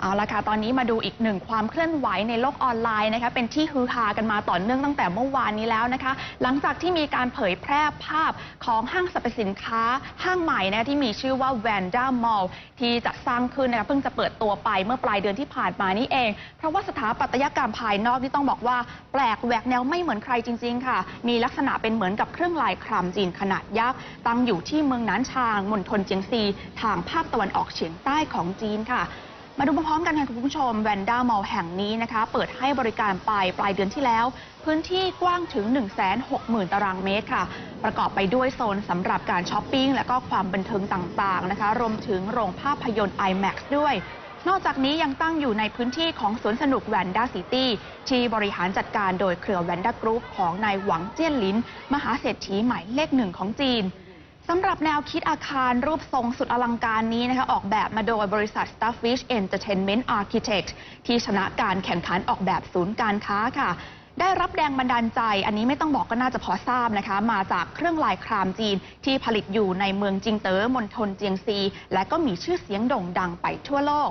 เอาละค่ะ ตอนนี้มาดูอีกหนึ่งความเคลื่อนไหวในโลกออนไลน์นะคะ เป็นที่ฮือฮากันมาต่อเนื่องตั้งแต่เมื่อวานนี้แล้วนะคะ หลังจากที่มีการเผยแพร่ภาพของห้างสรรพสินค้าห้างใหม่นะที่มีชื่อว่า Vanda Mall ที่จะสร้างขึ้นนะคะเพิ่งจะเปิดตัวไปเมื่อปลายเดือนที่ผ่านมานี่เอง เพราะว่าสถาปัตยกรรมภายนอกนี่ต้องบอกว่า แปลกแหวกแนวไม่เหมือนใครจริง ๆ ค่ะ มีลักษณะเป็นเหมือนกับเครื่องลายครามจีนขนาดยักษ์ตั้งอยู่ที่เมืองนานชางมณฑลเจียงซี ทางภาคตะวันออกเฉียงใต้ของจีนค่ะ มาดูพร้อมกันค่ะคุณผู้ชมแวนด้ามอลแห่งนี้นะคะ เปิดให้บริการไปปลายเดือนที่แล้ว พื้นที่กว้างถึง 160,000 ตารางเมตรค่ะ ประกอบไปด้วยโซนสำหรับการช้อปปิ้ง และก็ความบันเทิงต่างๆนะคะ รวมถึงโรงภาพยนตร์ IMAX ด้วย นอกจากนี้ยังตั้งอยู่ในพื้นที่ของสวนสนุกแวนด้าซิตี้ที่บริหารจัดการโดยเครือแวนด้ากรุ๊ปของนายหวังเจี้ยนลิน มหาเศรษฐีหมายเลขหนึ่งของจีน สำหรับแนวคิดอาคารรูปทรงสุดอลังการนี้นะคะออกแบบมาโดยบริษัท Starfish Entertainment Architect ที่ชนะการแข่งขันออกแบบศูนย์การค้าค่ะ ได้รับแรงบันดาลใจ อันนี้ไม่ต้องบอกก็น่าจะพอทราบนะคะ มาจากเครื่องลายครามจีนที่ผลิตอยู่ในเมืองจิงเตอ๋อมณฑลเจียงซี และก็มีชื่อเสียงโด่งดังไปทั่วโลก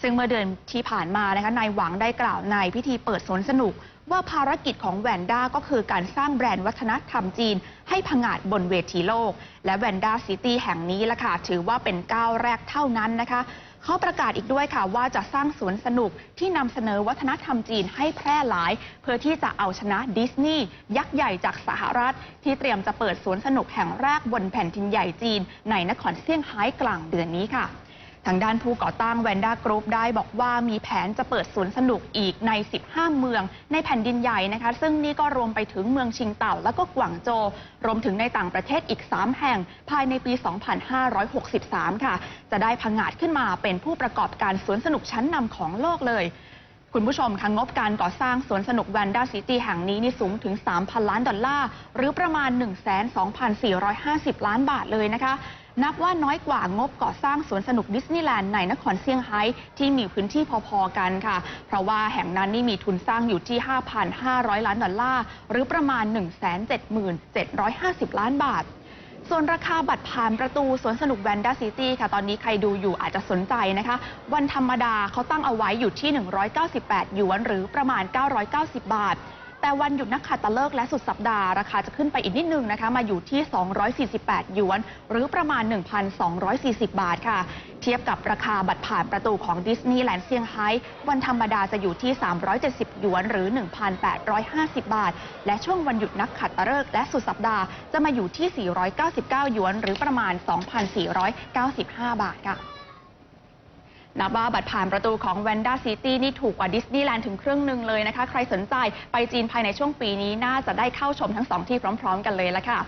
ซึ่งเมื่อเดือนที่ผ่านมานะคะนายหวังได้กล่าวในพิธีเปิดสวนสนุก ว่าภารกิจของแวนด้าก็คือการสร้างแบรนด์วัฒนธรรมจีน ให้ผงาดบนเวทีโลก และแวนด้าซิตี้แห่งนี้ละค่ะถือว่าเป็นก้าวแรกเท่านั้นนะคะเขาประกาศอีกด้วยค่ะว่าจะสร้างสวนสนุกที่นำเสนอวัฒนธรรมจีนให้แพร่หลาย เพื่อที่จะเอาชนะดิสนีย์ยักษ์ใหญ่จากสหรัฐ ที่เตรียมจะเปิดสวนสนุกแห่งแรกบนแผ่นดินใหญ่จีน ในนครเซี่ยงไฮ้กลางเดือนนี้ค่ะ ทางด้านผู้ก่อตั้งแวนด้ากรุ๊ปได้บอกว่ามีแผนจะเปิดสวนสนุกอีกใน 15 เมืองในแผ่นดินใหญ่นะคะ ซึ่งนี่ก็รวมไปถึงเมืองชิงเต่า และก็กวางโจวรวมถึงในต่างประเทศอีก 3 แห่ง ภายในปี 2563 ค่ะ จะได้พังาดขึ้นมาเป็นผู้ประกอบการสวนสนุกชั้นนำของโลกเลยคุณผู้ชมคะงบการก่อสร้างสวนสนุกแวนด้าซิตี้แห่งนี้นี่สูงถึง 3,000 ล้านดอลลาร์ หรือประมาณ 1,2,450 ล้านบาทเลยนะคะ นับว่าน้อยกว่างบก่อสร้างสวนสนุกดิสนีย์แลนด์ในนครเซี่ยงไฮ้ที่มีพื้นที่พอๆกันค่ะ เพราะว่าแห่งนั้นนี่มีทุนสร้างอยู่ที่ 5,500 ล้านดอลลาร์ หรือประมาณ 177,750 ล้านบาทส่วนราคาบัตรผ่านประตูสวนสนุกแวนด้าซิตี้ค่ะ ตอนนี้ใครดูอยู่อาจจะสนใจนะคะ วันธรรมดาเขาตั้งเอาไว้อยู่ที่ 198 หยวน หรือประมาณ 990 บาท แต่วันหยุดนักขัตฤกษ์และสุดสัปดาห์ ราคาจะขึ้นไปอีกนิดนึงนะคะ มาอยู่ที่ 248 หยวน หรือประมาณ 1,240 บาทค่ะ เทียบกับราคาบัตรผ่านประตูของดิสนีย์แลนด์เซี่ยงไฮ้วันธรรมดาจะอยู่ที่ 370 หยวน หรือ 1,850 บาท และช่วงวันหยุดนักขัตฤกษ์และสุดสัปดาห์จะมาอยู่ที่ 499 หยวน หรือประมาณ 2,495 บาทค่ะ นับว่าบัตรผ่านประตูของเวนด้าซิตี้นี่ถูกกว่าดิสนีย์แลนด์ถึงครึ่งหนึ่งเลยนะคะ ใครสนใจไปจีนภายในช่วงปีนี้น่าจะได้เข้าชมทั้งสองที่พร้อม ๆ กันเลยละค่ะ